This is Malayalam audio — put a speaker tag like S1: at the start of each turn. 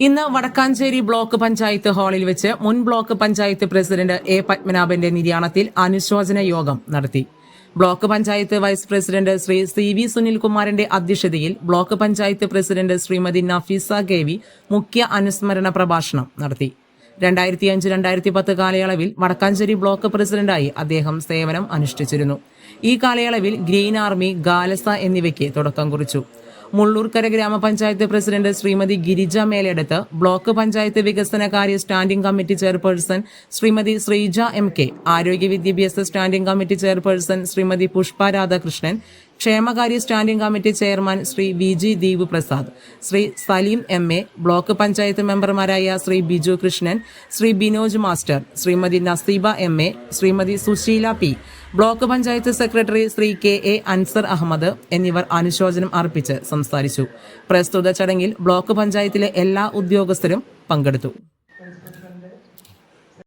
S1: ഇന്ന് വടക്കാഞ്ചേരി ബ്ലോക്ക് പഞ്ചായത്ത് ഹാളിൽ വെച്ച് മുൻ ബ്ലോക്ക് പഞ്ചായത്ത് പ്രസിഡന്റ് എ പത്മനാഭന്റെ നിര്യാണത്തിൽ അനുശോചന യോഗം നടത്തി. Block panchayat vice president Shri C V സുനിൽകുമാറിന്റെ അധ്യക്ഷതയിൽ block panchayat president Shrimati Nafeesa Gavi മുഖ്യ അനുസ്മരണ പ്രഭാഷണം നടത്തി. രണ്ടായിരത്തി അഞ്ച് രണ്ടായിരത്തി പത്ത് കാലയളവിൽ വടക്കാഞ്ചേരി ബ്ലോക്ക് പ്രസിഡന്റായി അദ്ദേഹം സേവനം അനുഷ്ഠിച്ചിരുന്നു. ഈ കാലയളവിൽ ഗ്രീൻ ആർമി ഗാലസ എന്നിവയ്ക്ക് തുടക്കം കുറിച്ചു. മുള്ളൂർക്കര ഗ്രാമപഞ്ചായത്ത് പ്രസിഡന്റ് ശ്രീമതി ഗിരിജ മേലെടുത്ത് ബ്ലോക്ക് പഞ്ചായത്ത് വികസനകാര്യ standing committee chairperson Shrimati Sreeja M K ആരോഗ്യ വിദ്യാഭ്യാസ standing committee chairperson Shrimati Pushpa Radhakrishnan ക്ഷേമകാര്യ standing committee chairman Shri V G Deep Prasad Shri Saleem M A block panchayat മെമ്പർമാരായ Shri Biju Krishnan Shri Binoj master Shrimati Naseeba M A Shrimati Susheela P block panchayat secretary Shri K A Anzar Ahammed എന്നിവർ അനുശോചനം അർപ്പിച്ച് സംസാരിച്ചു. പ്രസ്തുത ചടങ്ങിൽ ബ്ലോക്ക് പഞ്ചായത്തിലെ എല്ലാ ഉദ്യോഗസ്ഥരും പങ്കെടുത്തു.